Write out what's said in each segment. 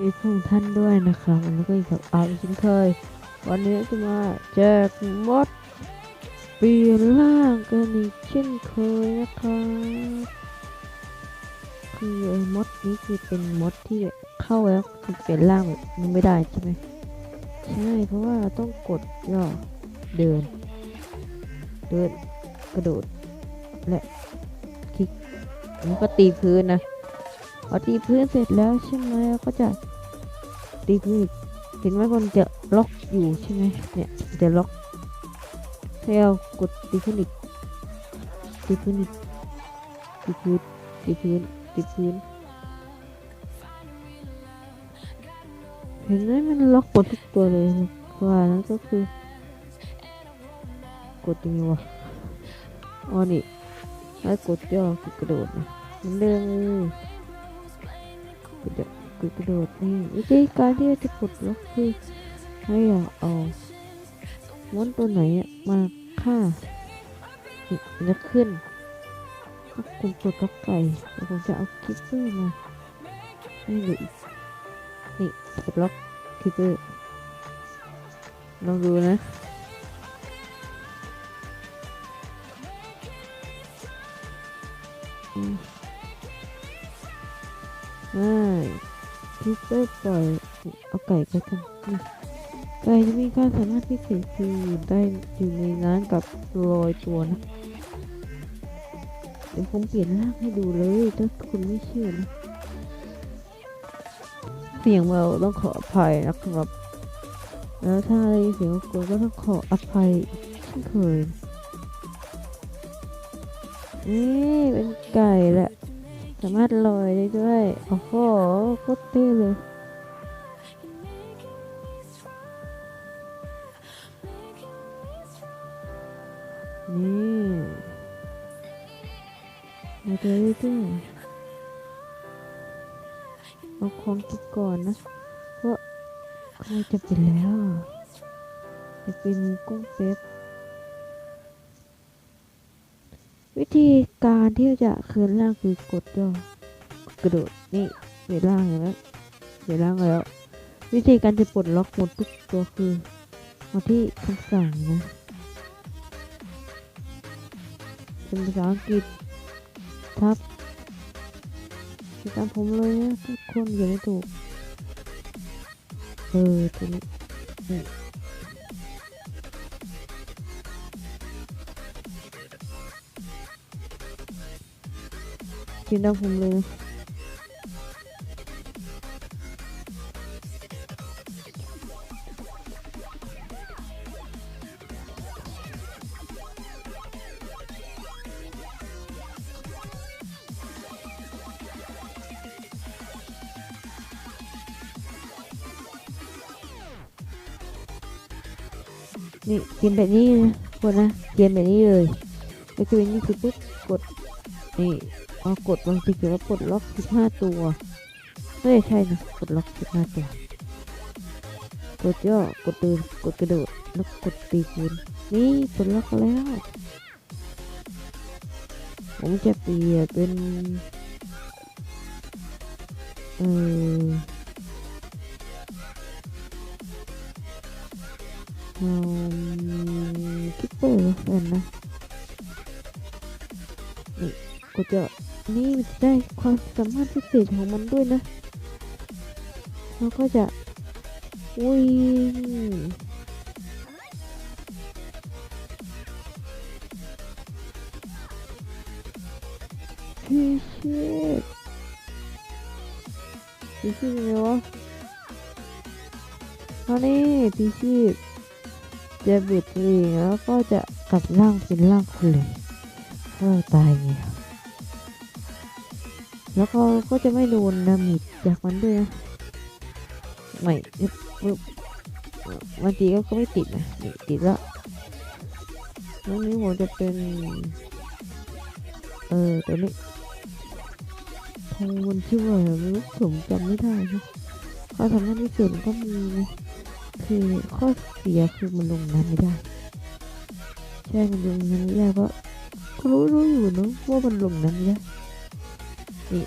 มีพวกท่านด้วยนะครับวันนี้ก็อีกกับอาร์เช่นเคย วันนี้จะมาแจกมดเปลี่ยนร่างกันอีกเช่นเคยนะครับคือมดนี้คือเป็นมดที่เข้าแล้วเปลี่ยนร่างแบบนี้ไม่ได้ใช่ไหมใช่เพราะว่าต้องกดย่อเดิน เดินกระโดดและคลิกแล้วก็ตีพื้นนะพอตีพื้นเสร็จแล้วใช่ไหมก็จะ ตีพื้นอีกเห็นไหมมันจะล็อกอยู่ใช่ไหมเนี่ยจะล็อกให้เรากดตีพื้นอีกตีพื้นอีกตีพื้นตีพื้นตีพื้นเห็นไหมมันล็อกหมดทุกตัวเลยว่านั้นก็คือกดยังไงวะอ๋อนี่ให้กดย่อกระโดดนะเหมันเดิมเลย กระโดดกระโดดนี่วิธีการที่จะปลดล็อกคือให้เราเอาม้วนตัวไหนมาฆ่าจะขึ้นถ้าคุณปลดล็อกไก่แล้วผมจะเอาคิปเปอร์มาให้ดูอีกนี่ปลดล็อกคิปเปอร์ลองดูนะอืมไม่ พิเตอร์ปล่อยเอาไก่ไปกันไก่จะมีความสามารถพิเศษคืออยู่ได้อยู่ในน้ำกับลอยตัวนะ เดี๋ยวผมเปลี่ยนร่างให้ดูเลยถ้าคุณไม่เชื่อนะ เสียงเราต้องขออภัยนะครับ แล้วถ้าอะไรเสียงกวนก็ต้องขออภัยเช่นเคยนี่เป็นไก่แหละ สามารถลอยได้ด้วย โอ้โหโคตรเท่เลยนี่มาเจอด้วยเอาของกินก่อนนะ เพราะใครจะเป็นแล้ว จะเป็นมูกุ้งเป๊ป วิธีการที่จะคืนร่างคือกดย่อกระโดดนี่เปลี่ยนร่างเห็นไหมเปลี่ยนร่างแล้ว วิธีการจะปลดล็อกหมดทุกตัวคือมาที่คำสั่งนะเป็นภาษาอังกฤษทับติดตามผมเลยนะทุกคนอย่าไม่ถูกเออตัวนี้ กินได้ผมเลยนะนี่กินแบบนี้นะคนนะกินแบบนี้เลยแล้วคือนี่คือปุ๊บกดนี่ เอากดบางทีเกี่ยวกับกดล็อกสิบห้าตัวไม่ใช่นะกดล็อกสิบห้าตัว กดย่อกดเดินกดกระโดดแล้วกดตีคูณนี่กดล็อกแล้ว ผมจะเปลี่ยนเป็นเออเอาคิปเปอร์แล้วกันนะนี่กดย่อ นี่มันได้ความสามารถพิเศษของมันด้วยนะแล้วก็จะวิ่งพี่ชิดพี่ชิดยังไงวะตอนนี้พี่ชิดจะบิดตัวเองแล้วก็จะกลับร่างเป็นร่างคนเลยเพราะเราตายไง แล้วก็ก็จะไม่โดนดามิดจากมันด้วยนะไม่ปึ๊บบางทีก็ก็ไม่ติดนะนติดแล้วแล้วนี้ผมจะเป็น เออตัวนี้ทองมันชื่อว่าอะไรไม่รู้ผมจำไม่ได้นะข้อสำคัญที่สุดก็มีนะคือข้อเสียคือมันลงน้ำไม่ได้ใช่มันลงน้ำไม่ได้เพราะรู้รู้อยู่เนอะว่ามันลงน้ำไม่ได้ นี่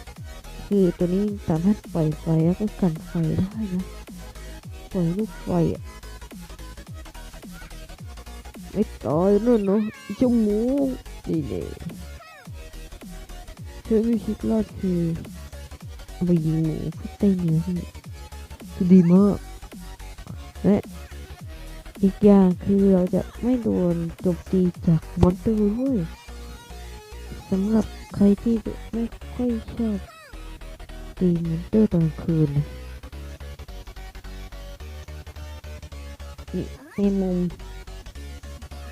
คือตัวนี้สามารถปล่อยไฟแล้วก็กันไฟได้นะปล่อยลูกไฟอะไม่ตายนั่นเนาะจมูกนี่เลยเธอไม่คิดรอดคือไปยิงหมูเพื่อเต้นเนื้อที่คือดีมากและอีกอย่างคือเราจะไม่โดนโจมตีจากมอนเตอร์ด้วยสำหรับ ใครที่ไม่ค่อยชอบตีมอนเตอร์ตอนคืนนี่ในมุม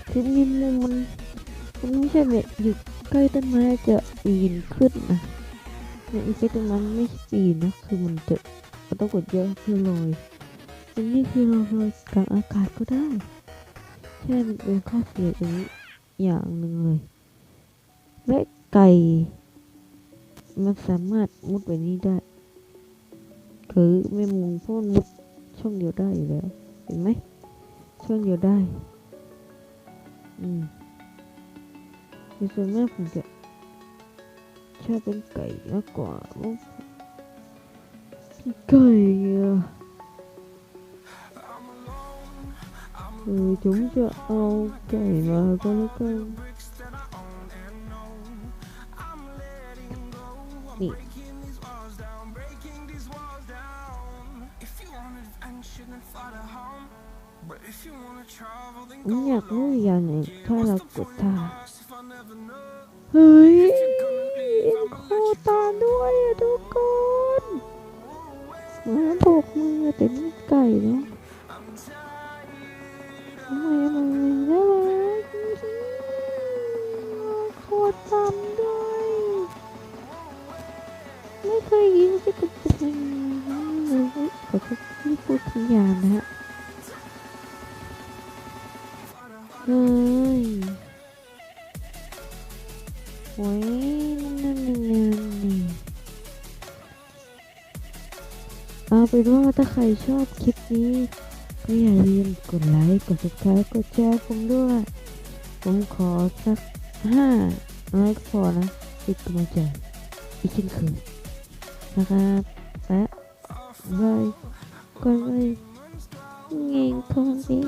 คือมีมุมมันมันไม่ใช่แบบอยู่ใกล้ต้นไม้จะปีนขึ้นนะเนี่ยอีกใกล้ต้นไม้ไม่ปีนนะคือมันจะมันต้องกดเยอะเพื่อลอยอันนี้คือเราลอยกลางอากาศก็ได้ใช่มันเป็นข้อเสียอย่างหนึ่งเลยและ ไก่มันสามารถมุดไปนี้ได้ คือไม่มุงเพราะมันมุดช่องเดียวได้อยู่แล้ว เห็นไหม ช่องเดียวได้ อืมในส่วนมากผมจะชอบเป็นไก่มากกว่าเพราะไก่อะเออผมจะเอาไก่มาก็แล้วกัน นี่อยากรู้อย่างหนึ่งถ้าเรากดท่าเฮ้ยอินโคตาด้วยอะทุกคนมือนบอกมือแต่นี่ไก่เนาะทำไมมันน่ารักโคตรตา นะฮะเฮ้ยโอ้ยนั่นนั่นนี่เอาเป็นว่าถ้าใครชอบคลิปนี้ก็อย่าลืมกดไลค์กด subscribe กดแชร์ผมด้วย ผมขอสักห้าไลค์พอนะติดกำลังใจอีกเช่นเคยนะครับและบายก็เลย เงงคงดี